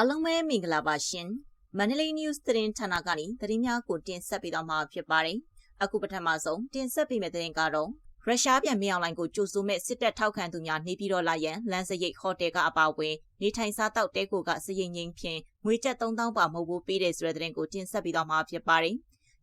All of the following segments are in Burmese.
အားလုံးပဲမင်္ဂလာပါရှင်မန္တလေး news သတင်းဌာနကနေသတင်းများကိုတင်ဆက်ပေးတော့မှာဖြစ်ပါတယ်အခုပထမဆုံးတင်ဆက်ပေးမယ့်သတင်းကတော့ရုရှားပြန်မြောက်လိုင်းကိုကြိုဆိုမဲ့စစ်တပ်ထောက်ခံသူများနေပြည်တော်လာရန်လမ်းစရိတ်ဟိုတယ်ကအပါအဝင်နေထိုင်စားတောက်တဲကိုကစရိတ်ငင်းဖြင့်ငွေကျပ်3000ပါမဟုတ်ဘူးပေးတယ်ဆိုတဲ့သတင်းကိုတင်ဆက်ပေးတော့မှာဖြစ်ပါတယ်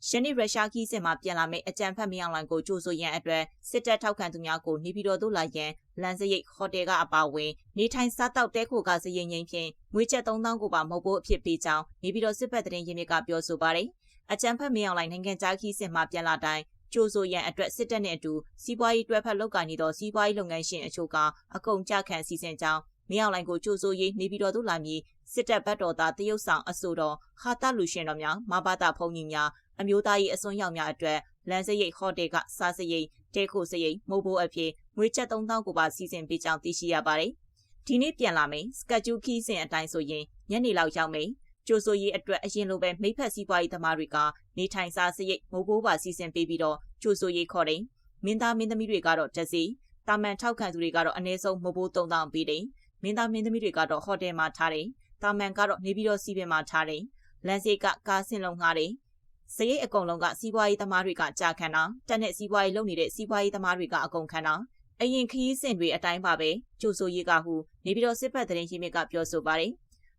ရှနေ့ရုရှားခီးစစ်မှာပြန်လာမယ့်အကြံဖတ်မြောင်လိုင်းကိုကြိုဆိုရန်အတွက်စစ်တပ်ထောက်ခံသူများကိုနေပြည်တော်သို့လာရန်လမ်းစရိတ်ဟိုတယ်ကအပါအဝင်နေထိုင်စားတောက်တဲခိုကစရိတ်ငိမ့်ဖြင့်ငွေကျပ်3000ကိုပါမဟုတ်ဘူးအဖြစ်ပေးကြောင်းနေပြည်တော်စစ်ဘက်တရင်ရင်းမြစ်ကပြောဆိုပါတယ်။အကြံဖတ်မြောင်လိုင်းနိုင်ငံခြားခီးစစ်မှာပြန်လာတိုင်းကြိုဆိုရန်အတွက်စစ်တပ်နှင့်အတူစီးပွားရေးတွဲဖက်လုပ်ကိုင်နေသောစီးပွားရေးလုပ်ငန်းရှင်အချို့ကအကုန်ကြခံစီစဉ်ကြောင်း မြောင်လိုင်းကိုကြိုဆိုရေးနေပြည်တော်သို့လာမည်စစ်တပ်ဘတ်တော်သားတရုတ်ဆောင်အဆိုတော်ဟာတာလူရှင်တော်များမဘာတာဖုန်ကြီးများအမျိုးသားရေးအစွန်းရောက်များအတွက်လမ်းစရိတ်ဟိုတယ်ကစားစရိတ်တဲခိုစရိတ်မိုးဘိုးအဖြစ်ငွေကျပ်3000ကိုပါစီစဉ်ပေးကြောင်းသိရှိရပါတယ်။ဒီနေ့ပြန်လာမယ်စကတ်ဂျူခီးစဉ်အတိုင်းဆိုရင်ညနေလောက်ရောက်မယ်ကြိုဆိုရေးအတွက်အရင်လိုပဲမိဖက်စီးပွားရေးသမားတွေကနေထိုင်စားစရိတ်မိုးဘိုးပါစီစဉ်ပေးပြီးတော့ကြိုဆိုရေးခေါ်တယ်။မင်းသားမင်းသမီးတွေကတော့တစီတာမန်ထောက်ခံသူတွေကတော့အနည်းဆုံးမိုးဘိုး3000ပေးတယ်။ မင်းသားမင်းသမီးတွေကတော့ဟိုတယ်မှာထားတယ်။တာမန်ကတော့နေပြီးတော့စီးပင်မှာထားတယ်။လမ်းစိတ်ကကားစင်လုံးငှားတယ်စရိတ်အကုန်လုံးကစီးပွားရေးသမားတွေကကြာခံတာတက်နဲ့စီးပွားရေးလုပ်နေတဲ့စီးပွားရေးသမားတွေကအကုန်ခံတာအရင်ခရီးစဉ်တွေအတိုင်းပါပဲကြိုဆိုရေးကဟုနေပြီးတော့စစ်ဖက်သတင်းရင်းမြစ်ကပြောဆိုပါတယ်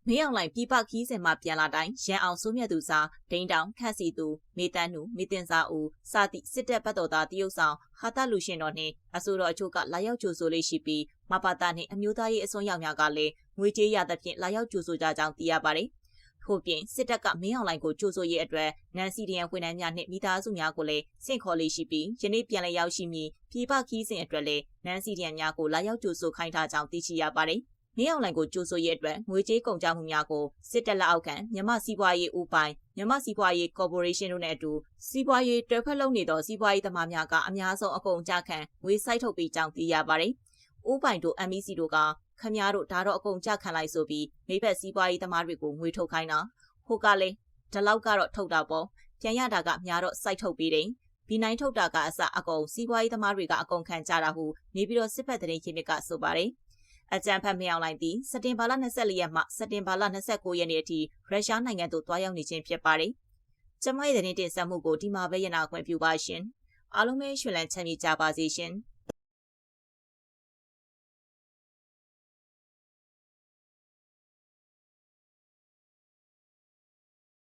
မင်းအောင်လိုင်ပြပခီးစင်မှာပြန်လာတိုင်းရန်အောင်စိုးမြတ်သူစာဒိန်းတောင်ခန့်စီသူမေတန်းနုမေတင်စာဦးစသည့်စစ်တပ်ဘတ်တော်သားတရုတ်ဆောင်ဟာတာလူရှင်တော်နှင့်အဆိုတော်အချို့ကလာရောက်ကြိုဆိုလေးရှိပြီးမပါတာနှင့်အမျိုးသားရေးအစွန်းရောက်များကလည်းငွေကြေးရသဖြင့်လာရောက်ကြိုဆိုကြကြောင်းသိရပါတယ်ထို့ပြင်စစ်တပ်ကမင်းအောင်လှိုင်ကိုကြိုးဆိုရေးအတွက်နန်စီဒီယန်ဝန်ထမ်းများနှင့်မိသားစုများကိုလည်းစင့်ခေါ်လေးရှိပြီးယနေ့ပြန်လည်ရောက်ရှိမည်ပြည်ပခီးစဉ်အတွက်လည်းနန်စီဒီယန်များကိုလာရောက်ကြိုးဆိုခိုင်းထားကြောင်းသိရှိရပါတယ်။ မင်းအောင်လှိုင်ကိုကြိုးဆိုရေးအတွက်ငွေကြေးကုန်ကျမှုများကိုစစ်တပ်လက်အောက်ခံမြမစီးပွားရေးဦးပိုင်မြမစီးပွားရေးကော်ပိုရေးရှင်းတို့နဲ့အတူစီးပွားရေးတွဲဖက်လုပ်နေသောစီးပွားရေးသမားများကအများဆုံးအကုန်အကျခံငွေစိုက်ထုတ်ပြီးကြောင်းသိရပါတယ်။ဦးပိုင်တို့ MEC တို့ကခမားတို့ဒါတော့အကုန်ကြခံလိုက်ဆိုပြီးမိဘစီးပွားရေးသမားတွေကိုငွေထုတ်ခိုင်းတာဟိုကလည်းဒီလောက်ကတော့ထုတ်တာပေါ့ပြန်ရတာကများတော့စိုက်ထုတ်ပြီးတယ်ဘီနိုင်ထုတ်တာကအစအကုန်စီးပွားရေးသမားတွေကအကုန်ခံကြတာဟုနေပြီးတော့စစ်ဖက်တဲ့ချင်းမြစ်ကဆိုပါတယ် အကြံဖတ်မြောင်လိုက်သည်စတင်ဘာလ24ရက်မှစတင်ဘာလ29ရက်နေ့အထိရုရှားနိုင်ငံသို့တွားရောက်နေခြင်းဖြစ်ပါတယ်။ကျမရဲ့သတင်းတင်ဆက်မှုကိုဒီမှာပဲရနာခွင့်ပြုပါရှင်။အားလုံးပဲရှင်လန်းချမ်းမြေ့ကြပါစေရှင်။